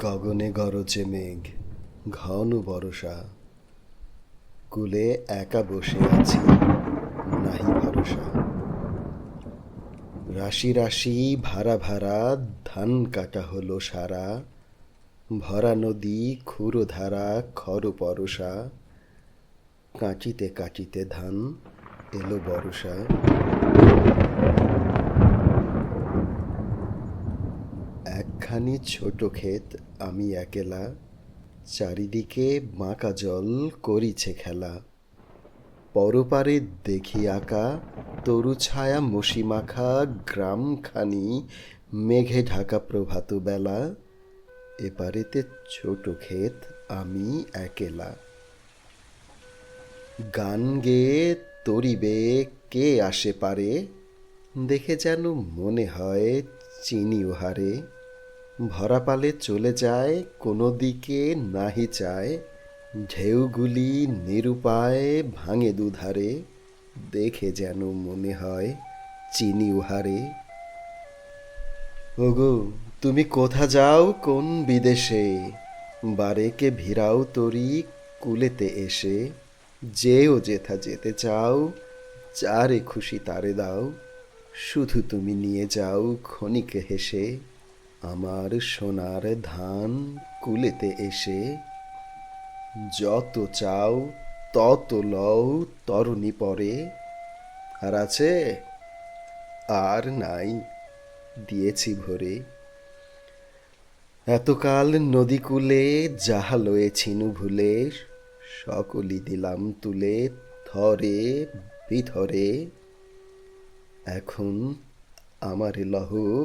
গগনে গরজে মেঘ, ঘন বরষা। কুলে একা বসে আছি, নাহি ভরসা। রাশি রাশি ভাড়া ভাড়া ধান কাটা হলো সারা। ভরা নদী খুরো ধারা খর পরশা কাঁচিতে কাঁচিতে ধান এলো বরষা। একখানি ছোট ক্ষেত, আমি একেলা। চারিদিকে বাঁকা জল করিছে খেলা। পরপারে দেখি আঁকা, তরু ছায়া মসি মাখা, গ্রামখানি, মেঘে ঢাকা প্রভাত বেলা। এপারেতে ছোট ক্ষেত, আমি একেলা। গান গেয়ে তরিবে কে আসে পারে, দেখে যেন মনে হয় চিনি ওহারে ভরা পালে চলে যায়, কোনো দিকে নাহি চায়। ঢেউগুলি নিরুপায় ভাঙে দুধারে, দেখে যেন মনে হয় চিনি উহারে। ওগো, তুমি কোথা যাও কোন বিদেশে? বারেকে ভিড়াও তরি কুলেতে এসে। যেও যেথা যেতে চাও, যারে খুশি তারে দাও। শুধু তুমি নিয়ে যাও ক্ষণিকে হেসে। আমার সোনার ধান কুলেতে এসে যত চাও তত লও, তরণী পরে। আর আছে? আর নাই, দিয়েছি ভরে। এতকাল নদীকূলে যাহা লয়েছিনু ভুলে, সকলই দিলাম তুলে থরে বিথরে। এখন আমার লহ